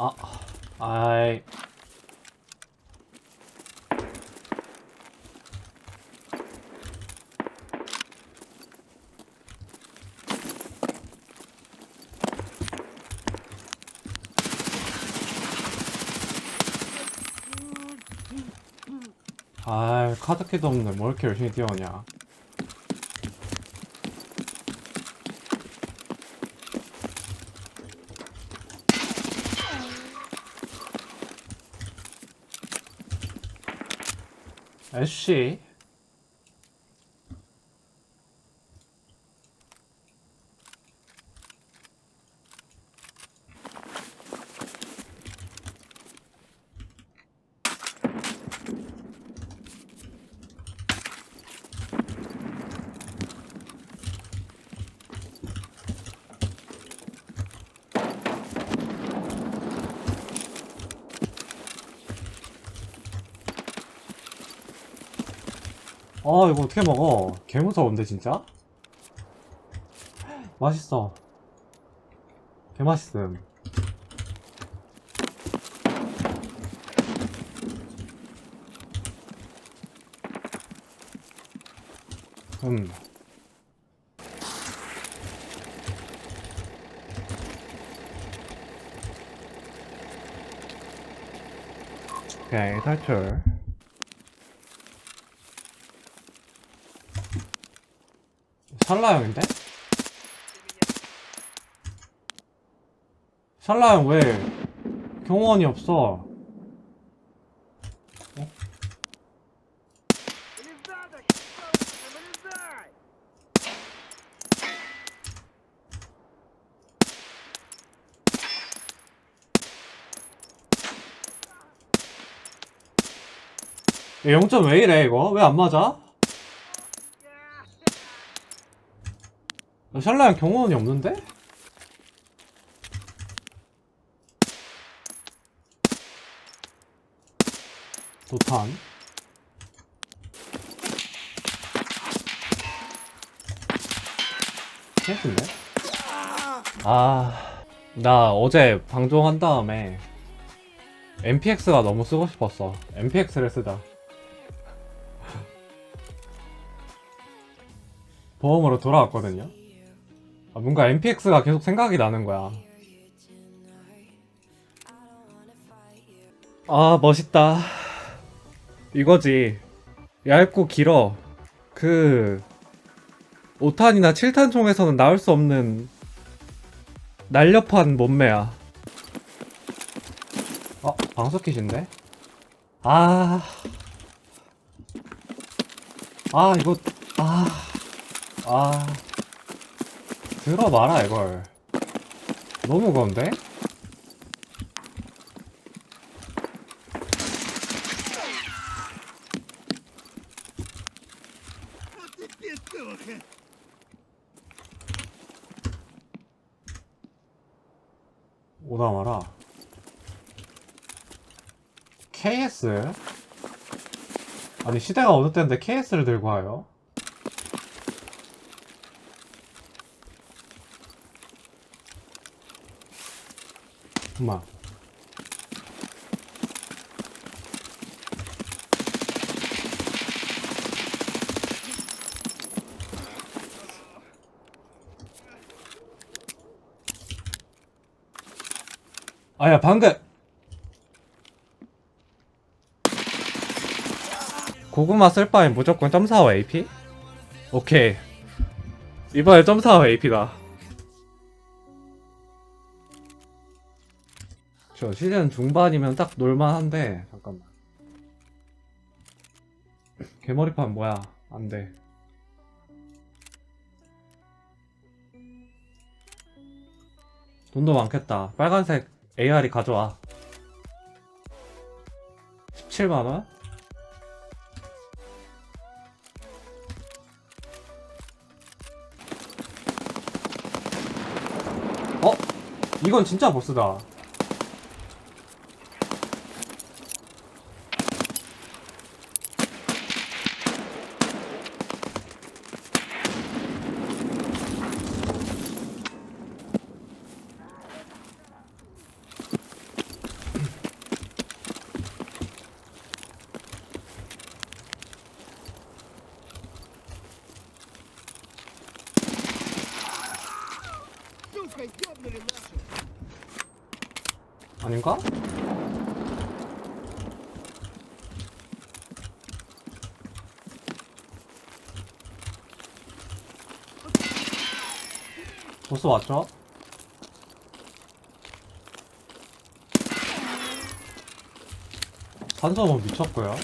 아, 아이. 아이, 카드키도 없는데 뭘 이렇게 열심히 뛰어오냐. 애쉬. 이거 어떻게 먹어? 개 무서운데 진짜? 맛있어. 개 맛있음. 음. 오케이 탈출 설라 형인데? 설라 형 왜 경호원이 없어? 어? 영점 왜 이래 이거? 왜 안 맞아? 샬라 형 경호원이 없는데? 도탄 케이스인데? 아, 나 어제 방송한 다음에 MPX가 너무 쓰고 싶었어. MPX를 쓰자. 보험으로 돌아왔거든요. 아, 뭔가 MPX가 계속 생각이 나는 거야. 아, 멋있다. 이거지. 얇고 길어. 그, 5탄이나 7탄 총에서는 나올 수 없는 날렵한 몸매야. 어, 방석킷인데? 아. 아, 이거, 아. 아. 들어봐라 이걸 너무 무거운데? 오다 마라 KS? 아니 시대가 어느 때인데 KS를 들고 와요? 엄마. 아야 방금 고구마 쓸 바엔 무조건 점사와 AP? 오케이 이번에 점사와 AP다 저 시즌 중반이면 딱 놀만한데 잠깐만. 개머리판 뭐야? 안돼. 돈도 많겠다. 빨간색 AR이 가져와. 17만원? 어? 이건 진짜 보스다 아닌가? 보스 왔죠? 산소는 미쳤고요.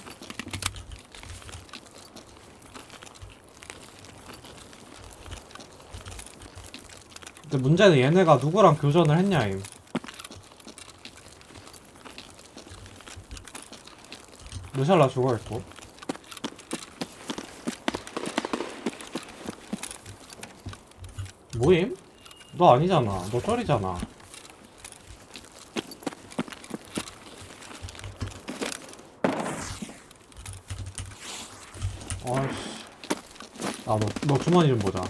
근데 문제는 얘네가 누구랑 교전을 했냐 임. 루샬라 죽어있고. 뭐임? 너 아니잖아. 너 쩔이잖아. 아이씨. 아, 너, 너 주머니 좀 보자.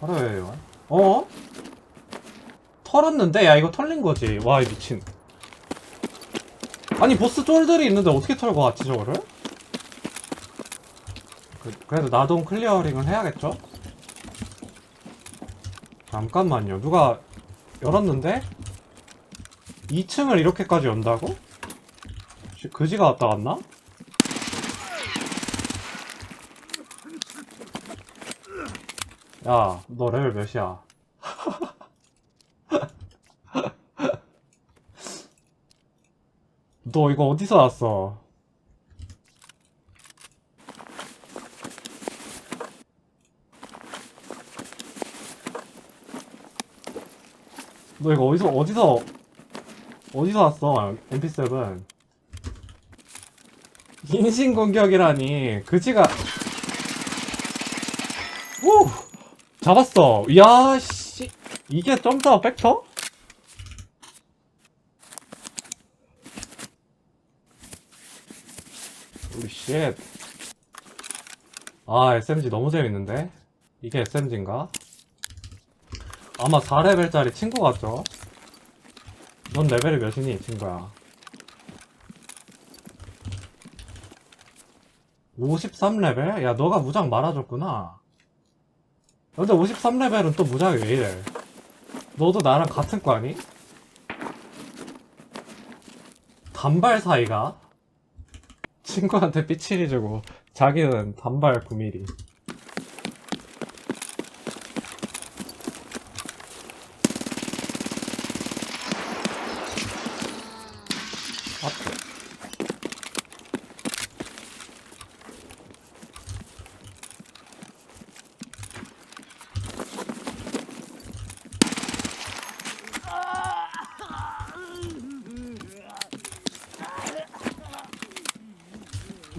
그래. 어? 털었는데? 야, 이거 털린 거지. 와, 이 미친. 아니, 보스 쫄들이 있는데 어떻게 털고 왔지, 저거를? 그, 그래도 나동 클리어링을 해야겠죠? 잠깐만요. 누가 열었는데? 2층을 이렇게까지 연다고? 혹시 그지가 왔다 갔나? 야, 너 레벨 몇이야? 너 이거 어디서 왔어? 너 이거 어디서 어디서 어디서 왔어? MP7 인신 공격이라니 그지가 오 잡았어 야씨 이게 점사 팩터? 우리 쉣. 아, SMG 너무 재밌는데? 이게 SMG인가? 아마 4레벨짜리 친구 같죠? 넌 레벨이 몇이니, 친구야? 53레벨? 야, 너가 무장 말아줬구나. 근데 53레벨은 또 무장이 왜 이래? 너도 나랑 같은 거 아니? 단발 사이가? 친구한테 삐치리 주고 자기는 단발 9mm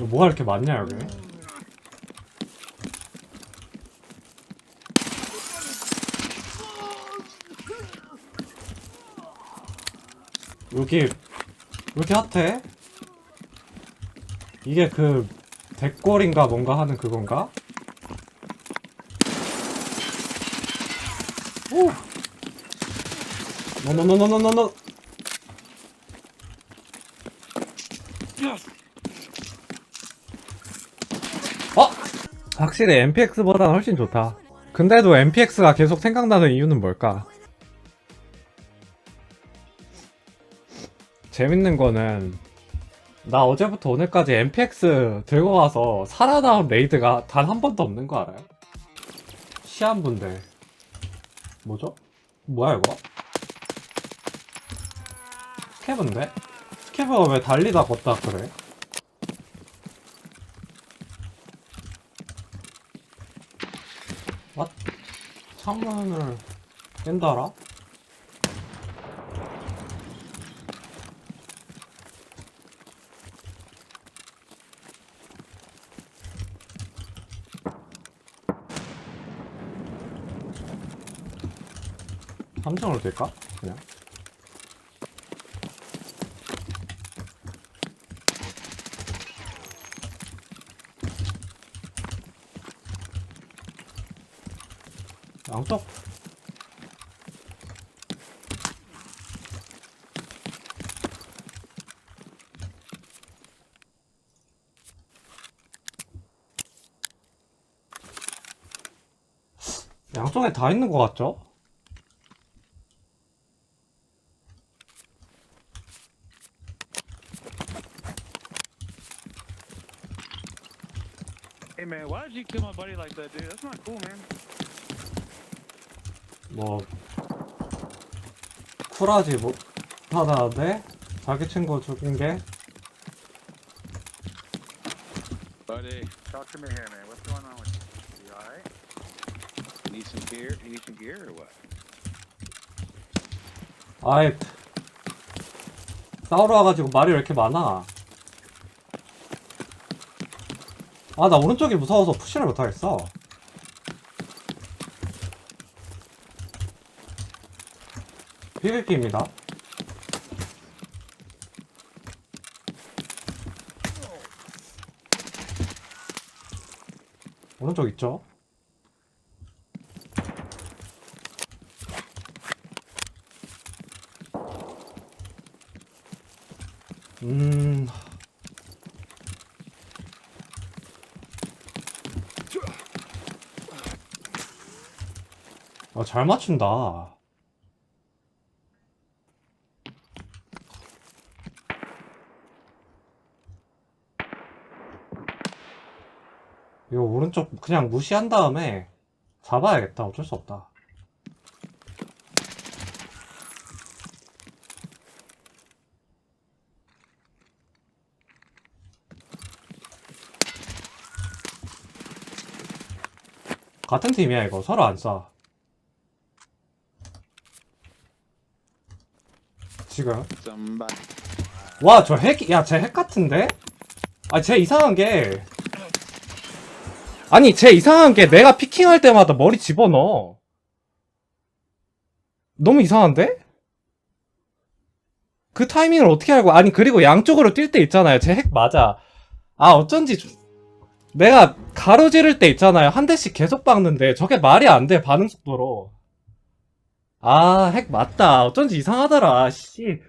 뭐가 이렇게 많냐 여기 여기 왜 이렇게 핫해? 이게 그 백골인가 뭔가 하는 그건가? 오! 노노노노노노노 확실히 MPX보다는 훨씬 좋다. 근데도 MPX가 계속 생각나는 이유는 뭘까? 재밌는 거는 나 어제부터 오늘까지 MPX 들고 가서 살아나온 레이드가 단 한 번도 없는 거 알아요? 시한분들 뭐죠? 뭐야 이거? 스캐브인데? 스캐브가 왜 달리다 걷다 그래? 창문을 깬다라? 함정으로 될까? 그냥 양쪽에 다 있는 것 같죠? Hey man, why did you kill my buddy like that, dude? That's not cool, man. 뭐 쿨하지 못하다는데 자기 친구 죽인 게 Buddy, talk to me here, man. What's going need some gear? You need some gear or what? 아이 싸우러 와가지고 말이 왜 이렇게 많아 아 나 오른쪽이 무서워서 푸시를 못하겠어 PVP입니다 오른쪽 있죠? 음. 아, 잘 맞춘다. 이거 오른쪽 그냥 무시한 다음에 잡아야겠다. 어쩔 수 없다. 같은 팀이야, 이거. 서로 안 쏴. 지금. 와, 저 핵, 야, 쟤 핵 같은데? 아, 쟤 이상한 게. 아니, 쟤 이상한 게 내가 피킹할 때마다 머리 집어넣어. 너무 이상한데? 그 타이밍을 어떻게 알고, 아니, 그리고 양쪽으로 뛸 때 있잖아요. 쟤핵 맞아. 아, 어쩐지, 좀- 내가 가로지를 때 있잖아요. 한 대씩 계속 박는데, 저게 말이 안 돼, 반응 속도로. 아, 핵 맞다. 어쩐지 이상하더라, 씨.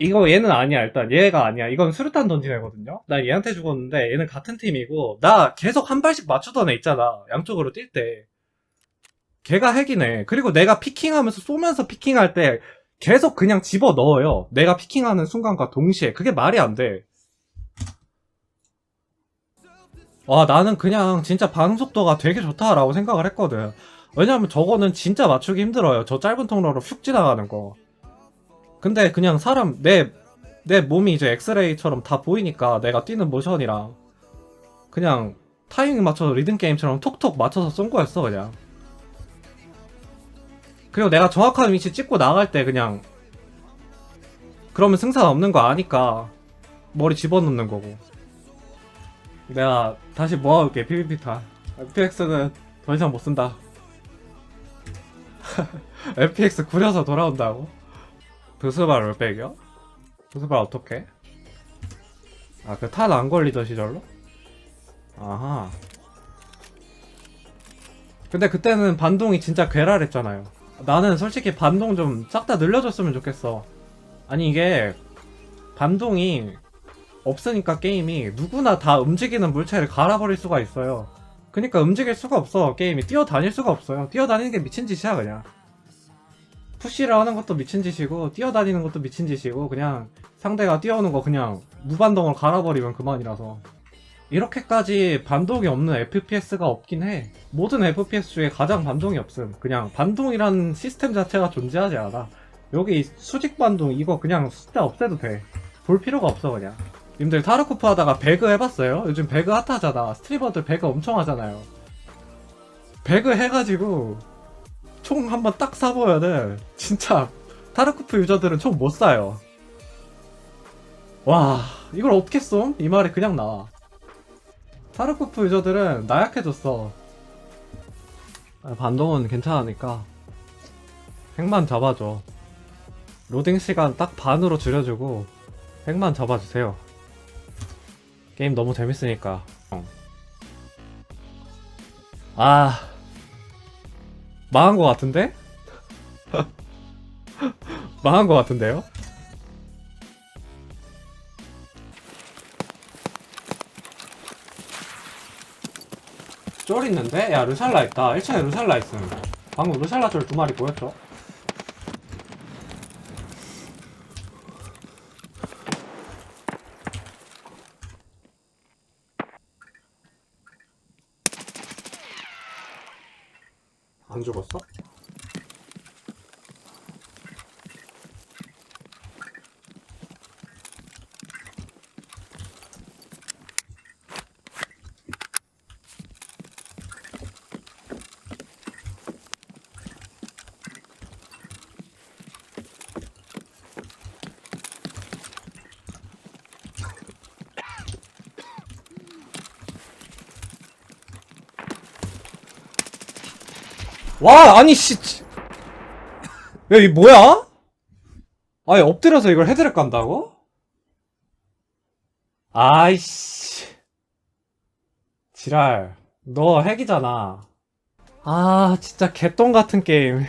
이거 얘는 아니야 일단 얘가 아니야 이건 수류탄 던진 애거든요 나 얘한테 죽었는데 얘는 같은 팀이고 나 계속 한 발씩 맞추던 애 있잖아 양쪽으로 뛸 때 걔가 핵이네 그리고 내가 피킹하면서 쏘면서 피킹할 때 계속 그냥 집어 넣어요 내가 피킹하는 순간과 동시에 그게 말이 안 돼 와 나는 그냥 진짜 반응 속도가 되게 좋다라고 생각을 했거든. 왜냐면 저거는 진짜 맞추기 힘들어요. 저 짧은 통로로 휙 지나가는 거. 근데 그냥 사람 내 내 몸이 이제 엑스레이처럼 다 보이니까 내가 뛰는 모션이랑 그냥 타이밍 맞춰서 리듬 게임처럼 톡톡 맞춰서 쏜 거였어 그냥. 그리고 내가 정확한 위치 찍고 나갈 때 그냥 그러면 승산 없는 거 아니까 머리 집어넣는 거고 내가 다시 모아올게 PVP 타 FPX는 더 이상 못 쓴다 FPX 구려서 돌아온다고? 드스발 올백이요? 드스발 어떻게? 아, 그탄안 걸리던 시절로? 아하. 근데 그때는 반동이 진짜 괴랄했잖아요. 나는 솔직히 반동 좀 싹 다 늘려줬으면 좋겠어. 아니, 이게, 반동이 없으니까 게임이 누구나 다 움직이는 물체를 갈아버릴 수가 있어요. 그니까 움직일 수가 없어, 게임이. 뛰어다닐 수가 없어요. 뛰어다니는 게 미친 짓이야, 그냥. 푸시를 하는 것도 미친 짓이고 뛰어다니는 것도 미친 짓이고 그냥 상대가 뛰어오는 거 그냥 무반동으로 갈아버리면 그만이라서 이렇게까지 반동이 없는 FPS가 없긴 해 모든 FPS 중에 가장 반동이 없음 그냥 반동이라는 시스템 자체가 존재하지 않아 여기 수직 반동 이거 그냥 숫자 없애도 돼 볼 필요가 없어 그냥 님들 타르코프 하다가 배그 해봤어요? 요즘 배그 핫하잖아 스트리머들 배그 엄청 하잖아요 배그 해가지고 총 한번 딱 사보면은 진짜 타르코프 유저들은 총 못 사요. 와 이걸 어떻게 쏨? 이 말이 그냥 나와. 타르코프 유저들은 나약해졌어. 아, 반동은 괜찮으니까 핵만 잡아줘. 로딩 시간 딱 반으로 줄여주고 핵만 잡아주세요. 게임 너무 재밌으니까. 어. 아. 망한 것 같은데? 망한 것 같은데요? 쫄 있는데? 야 루샬라 있다 1층에 루샬라 있음 방금 루샬라 쫄 두 마리 보였죠? 안 죽었어? 와 아니 씨 야 이 뭐야? 아니 엎드려서 이걸 헤드를 깐다고? 아이씨. 지랄. 너 핵이잖아. 아 진짜 개똥 같은 게임